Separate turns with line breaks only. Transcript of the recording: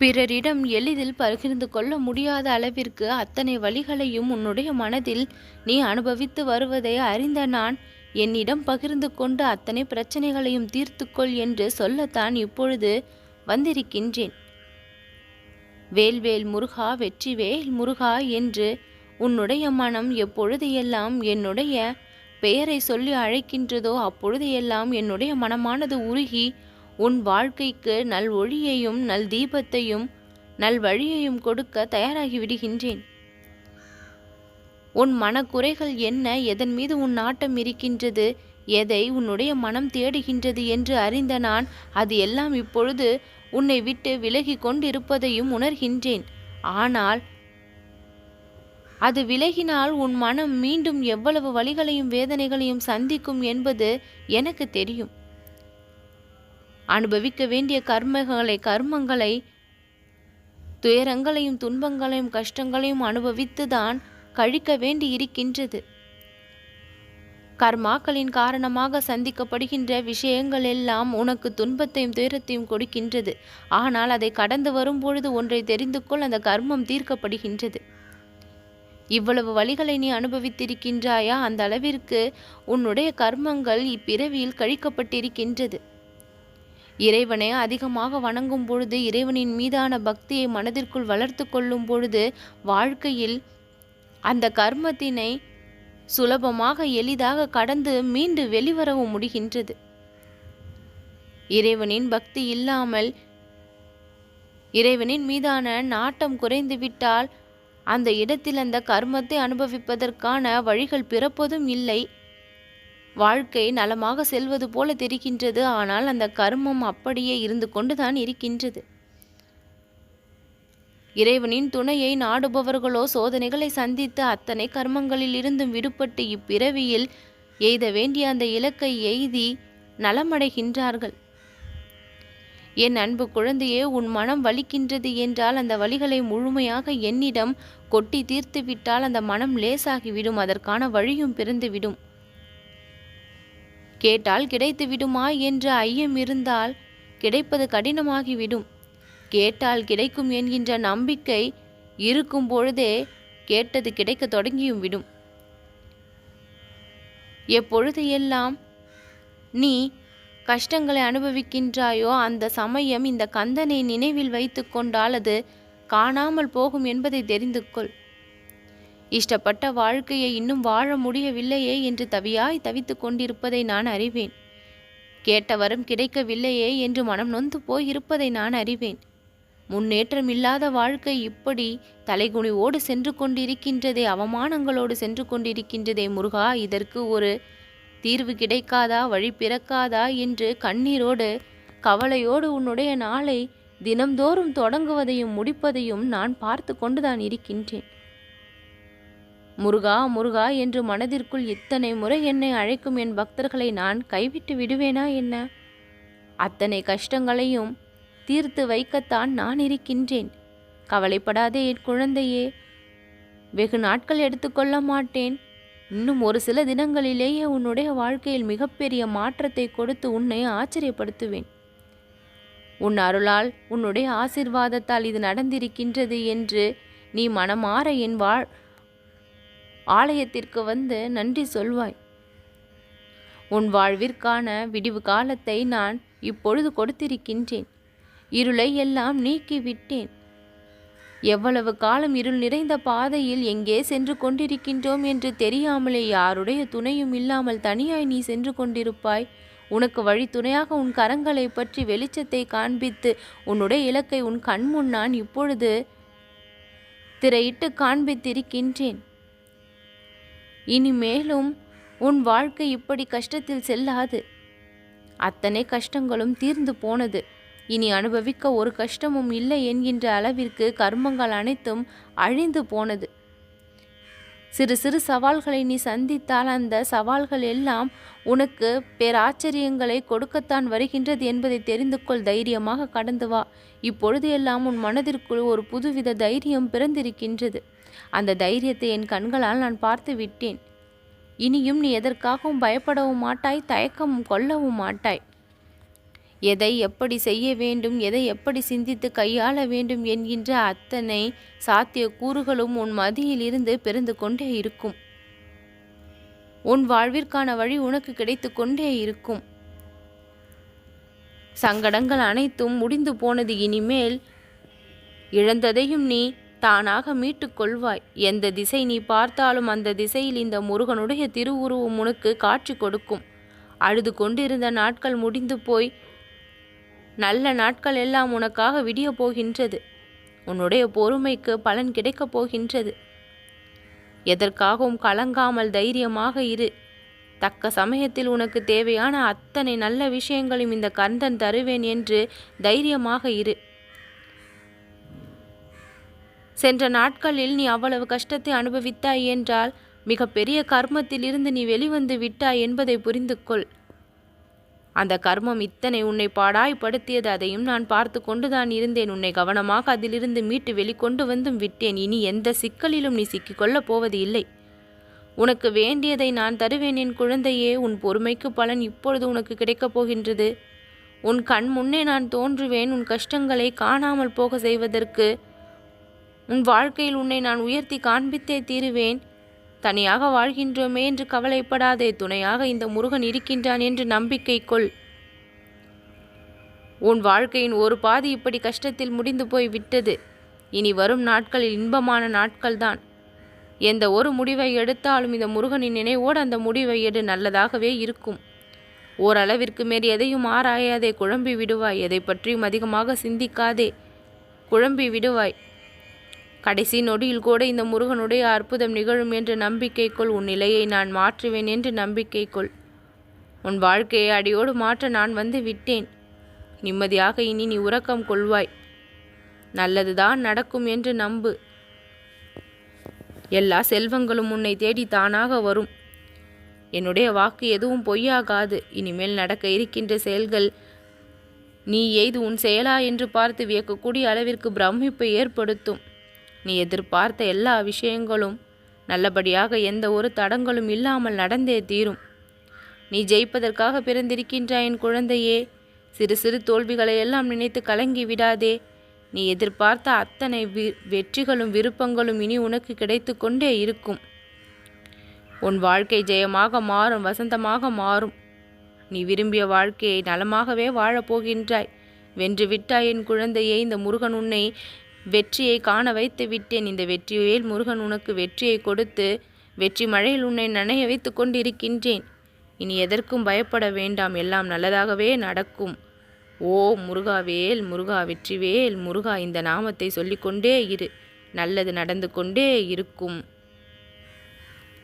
பிறரிடம் எளிதில் பகிர்ந்து கொள்ள முடியாத அளவிற்கு அத்தனை வழிகளையும் உன்னுடைய மனதில் நீ அனுபவித்து வருவதை அறிந்த நான் என்னிடம் பகிர்ந்து கொண்டு அத்தனை பிரச்சனைகளையும் தீர்த்துக்கொள் என்று சொல்லத்தான் இப்பொழுது வந்திருக்கின்றேன். வேல்வேல் முருகா வெற்றி வேல் முருகா என்று உன்னுடைய மனம் எப்பொழுது எல்லாம் என்னுடைய பெயரை சொல்லி அழைக்கின்றதோ அப்பொழுது எல்லாம் என்னுடைய மனமானது உருகி உன் வாழ்க்கைக்கு நல் ஒளியையும் நல் தீபத்தையும் நல் வழியையும் கொடுக்க தயாராகி விடுகின்றேன். உன் மனக்குறைகள் என்ன? எதன் மீது உன் நாட்டம் இருக்கின்றது? எதை உன்னுடைய மனம் தேடுகின்றது என்று அறிந்த நான் அது எல்லாம் இப்பொழுது உன்னை விட்டு விலகி கொண்டிருப்பதையும் உணர்கின்றேன். ஆனால் அது விலகினால் உன் மனம் மீண்டும் எவ்வளவு வழிகளையும் வேதனைகளையும் சந்திக்கும் என்பது எனக்கு தெரியும். அனுபவிக்க வேண்டிய கர்மங்களை கர்மங்களை துயரங்களையும் துன்பங்களையும் கஷ்டங்களையும் அனுபவித்துதான் கழிக்க வேண்டி இருக்கின்றது. கர்மாக்களின் காரணமாக சந்திக்கப்படுகின்ற விஷயங்கள் எல்லாம் உனக்கு துன்பத்தையும் துயரத்தையும் கொடுக்கின்றது. ஆனால் அதை கடந்து வரும்பொழுது ஒன்றை தெரிந்து கொள் அந்த கர்மம் தீர்க்கப்படுகின்றது. இவ்வளவு வழிகளை நீ அனுபவித்திருக்கின்றாயா? அந்த அளவிற்கு உன்னுடைய கர்மங்கள் இப்பிறவியில் கழிக்கப்பட்டிருக்கின்றது. இறைவனை அதிகமாக வணங்கும் பொழுது இறைவனின் மீதான பக்தியை மனதிற்குள் வளர்த்து கொள்ளும் பொழுது வாழ்க்கையில் அந்த கர்மத்தினை சுலபமாக எளிதாக கடந்து மீண்டு வெளிவரவும் முடிகின்றது. இறைவனின் பக்தி இல்லாமல் இறைவனின் மீதான நாட்டம் குறைந்துவிட்டால் அந்த இடத்தில் அந்த கர்மத்தை அனுபவிப்பதற்கான வழிகள் பிறப்பதும் இல்லை. வாழ்க்கை நலமாக செல்வது போல தெரிகின்றது. ஆனால் அந்த கர்மம் அப்படியே இருந்து கொண்டுதான் இருக்கின்றது. இறைவனின் துணையை நாடுபவர்களோ சோதனைகளை சந்தித்து அத்தனை கர்மங்களில் இருந்தும் விடுபட்டு இப்பிறவியில் எய்த வேண்டிய அந்த இலக்கை எய்தி நலமடைகின்றார்கள். என் அன்பு குழந்தையே உன் மனம் வலிக்கின்றது என்றால் அந்த வழிகளை முழுமையாக என்னிடம் கொட்டி தீர்த்து விட்டால் அந்த மனம் லேசாகிவிடும். அதற்கான வழியும் பிறந்துவிடும். கேட்டால் கிடைத்து விடுமா என்ற ஐயம் இருந்தால் கிடைப்பது கடினமாகிவிடும். கேட்டால் கிடைக்கும் என்கின்ற நம்பிக்கை இருக்கும் பொழுதே கேட்டது கிடைக்க தொடங்கியும் விடும். எப்பொழுது எல்லாம் நீ கஷ்டங்களை அனுபவிக்கின்றாயோ அந்த சமயம் இந்த கந்தனை நினைவில் வைத்து கொண்டால் அது காணாமல் போகும் என்பதை தெரிந்து கொள். இஷ்டப்பட்ட வாழ்க்கையை இன்னும் வாழ முடியவில்லையே என்று தவியாய் தவித்து கொண்டிருப்பதை நான் அறிவேன். கேட்டவரும் கிடைக்கவில்லையே என்று மனம் நொந்து போயிருப்பதை நான் அறிவேன். முன்னேற்றம் இல்லாத வாழ்க்கை இப்படி தலைகுனிவோடு சென்று கொண்டிருக்கின்றதே அவமானங்களோடு சென்று கொண்டிருக்கின்றதே முருகா இதற்கு ஒரு தீர்வு கிடைக்காதா வழி பிறக்காதா என்று கண்ணீரோடு கவலையோடு உன்னுடைய நாளை தினம்தோறும் தொடங்குவதையும் முடிப்பதையும் நான் பார்த்து கொண்டுதான் இருக்கின்றேன். முருகா முருகா என்று மனதிற்குள் இத்தனை முறை என்னை அழைக்கும் என் பக்தர்களை நான் கைவிட்டு விடுவேனா என்ன? அத்தனை கஷ்டங்களையும் தீர்த்து வைக்கத்தான் நான் இருக்கின்றேன். கவலைப்படாதே என் குழந்தையே. வெகு நாட்கள் எடுத்துக்கொள்ள மாட்டேன். இன்னும் ஒரு சில தினங்களிலேயே உன்னுடைய வாழ்க்கையில் மிகப்பெரிய மாற்றத்தை கொடுத்து உன்னை ஆச்சரியப்படுத்துவேன். உன் அருளால் உன்னுடைய ஆசிர்வாதத்தால் இது நடந்திருக்கின்றது என்று நீ மனமாற என் வாழ் ஆலயத்திற்கு வந்து நன்றி சொல்வாய். உன் வாழ்விற்கான விடிவு காலத்தை நான் இப்பொழுது கொடுத்திருக்கின்றேன். இருளை எல்லாம் நீக்கிவிட்டேன் எவ்வளவு காலம் இருள் நிறைந்த பாதையில் எங்கே சென்று கொண்டிருக்கின்றோம் என்று தெரியாமலே யாருடைய துணையும் இல்லாமல் தனியாய் நீ சென்று கொண்டிருப்பாய். உனக்கு வழி துணையாக உன் கரங்களை பற்றி வெளிச்சத்தை காண்பித்து உன்னுடைய இலக்கை உன் கண்முன் நான் இப்பொழுது திரையிட்டு காண்பித்திருக்கின்றேன். இனிமேலும் உன் வாழ்க்கை இப்படி கஷ்டத்தில் செல்லாது. அத்தனை கஷ்டங்களும் தீர்ந்து போனது. இனி அனுபவிக்க ஒரு கஷ்டமும் இல்லை என்கின்ற அளவிற்கு கர்மங்கள் அனைத்தும் அழிந்து போனது. சிறு சிறு சவால்களை நீ சந்தித்தால் அந்த சவால்கள் எல்லாம் உனக்கு பேராச்சரியங்களை கொடுக்கத்தான் வருகின்றது என்பதை தெரிந்து கொள் தைரியமாக கடந்து வா. இப்பொழுது எல்லாம் உன் மனதிற்குள் ஒரு புதுவித தைரியம் பிறந்திருக்கின்றது. அந்த தைரியத்தை என் கண்களால் நான் பார்த்து விட்டேன். இனியும் நீ எதற்காகவும் பயப்படவும் மாட்டாய் தயக்கமும் கொள்ளவும் மாட்டாய். எதை எப்படி செய்ய வேண்டும் எதை எப்படி சிந்தித்து கையாள வேண்டும் என்கின்ற அத்தனை சாத்திய கூறுகளும் உன் மதியில் இருந்து பிறந்து கொண்டே இருக்கும். உன் வாழ்விற்கான வழி உனக்கு கிடைத்து கொண்டே இருக்கும். சங்கடங்கள் அனைத்தும் முடிந்து போனது இனிமேல் இழந்ததையும் நீ தானாக மீட்டுக் கொள்வாய். எந்த திசை நீ பார்த்தாலும் அந்த திசையில் இந்த முருகனுடைய திருவுருவம் உனக்கு காட்சி கொடுக்கும். அழுது கொண்டிருந்த நாட்கள் முடிந்து போய் நல்ல நாட்கள் எல்லாம் உனக்காக விடிய போகின்றது. உன்னுடைய பொறுமைக்கு பலன் கிடைக்கப் போகின்றது. எதற்காகவும் கலங்காமல் தைரியமாக இரு. தக்க சமயத்தில் உனக்கு தேவையான அத்தனை நல்ல விஷயங்களையும் இந்த கந்தன் தருவேன் என்று தைரியமாக இரு. சென்ற நாட்களில் நீ அவ்வளவு கஷ்டத்தை அனுபவித்தாய் என்றால் மிக பெரிய கர்மத்தில் இருந்து நீ வெளிவந்து விட்டாய் என்பதை புரிந்து கொள் அந்த கர்மம் இத்தனை உன்னை பாடாய்படுத்தியது அதையும் நான் பார்த்து கொண்டுதான் இருந்தேன். உன்னை கவனமாக அதிலிருந்து மீட்டு வெளிக்கொண்டு வந்தும் விட்டேன். இனி எந்த சிக்கலிலும் நீ சிக்கிக்கொள்ளப் போவது இல்லை. உனக்கு வேண்டியதை நான் தருவேன் என் குழந்தையே. உன் பொறுமைக்கு பலன் இப்பொழுது உனக்கு கிடைக்கப் போகின்றது. உன் கண் முன்னே நான் தோன்றுவேன். உன் கஷ்டங்களை காணாமல் போக செய்வதற்கு உன் வாழ்க்கையில் உன்னை நான் உயர்த்தி காண்பித்தே தீருவேன். தனியாக வாழ்கின்றோமே என்று கவலைப்படாதே துணையாக இந்த முருகன் இருக்கின்றான் என்று நம்பிக்கை கொள். உன் வாழ்க்கையின் ஒரு பாதி இப்படி கஷ்டத்தில் முடிந்து போய் விட்டது. இனி வரும் நாட்களில் இன்பமான நாட்கள்தான். எந்த ஒரு முடிவை எடுத்தாலும் இந்த முருகனின் நினைவோடு அந்த முடிவை எடு நல்லதாகவே இருக்கும். ஓரளவிற்கு மேல் எதையும் ஆராயாதே குழம்பி விடுவாய். எதை பற்றியும் அதிகமாக சிந்திக்காதே குழம்பி விடுவாய். கடைசி நொடியில் கூட இந்த முருகனுடைய அற்புதம் நிகழும் என்று நம்பிக்கைக்குள் உன் நிலையை நான் மாற்றுவேன் என்று நம்பிக்கைக்குள். உன் வாழ்க்கையை அடியோடு மாற்ற நான் வந்து விட்டேன். நிம்மதியாக இனி நீ உறக்கம் கொள்வாய். நல்லதுதான் நடக்கும் என்று நம்பு. எல்லா செல்வங்களும் உன்னை தேடி தானாக வரும். என்னுடைய வாக்கு எதுவும் பொய்யாகாது. இனிமேல் நடக்க இருக்கின்ற செயல்கள் நீ எய்து உன் செயலா என்று பார்த்து வியக்கக்கூடிய அளவிற்கு பிரமிப்பை ஏற்படுத்தும். நீ எதிர்பார்த்த எல்லா விஷயங்களும் நல்லபடியாக எந்த ஒரு தடங்களும் இல்லாமல் நடந்தே தீரும். நீ ஜெயிப்பதற்காக பிறந்திருக்கின்றாய் என் குழந்தையே சிறு சிறு தோல்விகளை எல்லாம் நினைத்து கலங்கி விடாதே. நீ எதிர்பார்த்த அத்தனை வி வெற்றிகளும் விருப்பங்களும் இனி உனக்கு கிடைத்து கொண்டே இருக்கும். உன் வாழ்க்கை ஜெயமாக மாறும் வசந்தமாக மாறும். நீ விரும்பிய வாழ்க்கையை நலமாகவே வாழப்போகின்றாய் வென்று விட்டாய் என் குழந்தையே இந்த முருகன் உன்னை வெற்றியை காண வைத்து விட்டேன். இந்த வெற்றியில் முருகன் உனக்கு வெற்றியை கொடுத்து வெற்றி மழையில் உன்னை நனைய வைத்து கொண்டிருக்கின்றேன். இனி எதற்கும் பயப்பட வேண்டாம். எல்லாம் நல்லதாகவே நடக்கும். ஓ முருகாவேல் முருகா வெற்றிவேல் முருகா இந்த நாமத்தை சொல்லிக்கொண்டே இரு. நல்லது நடந்து கொண்டே இருக்கும்.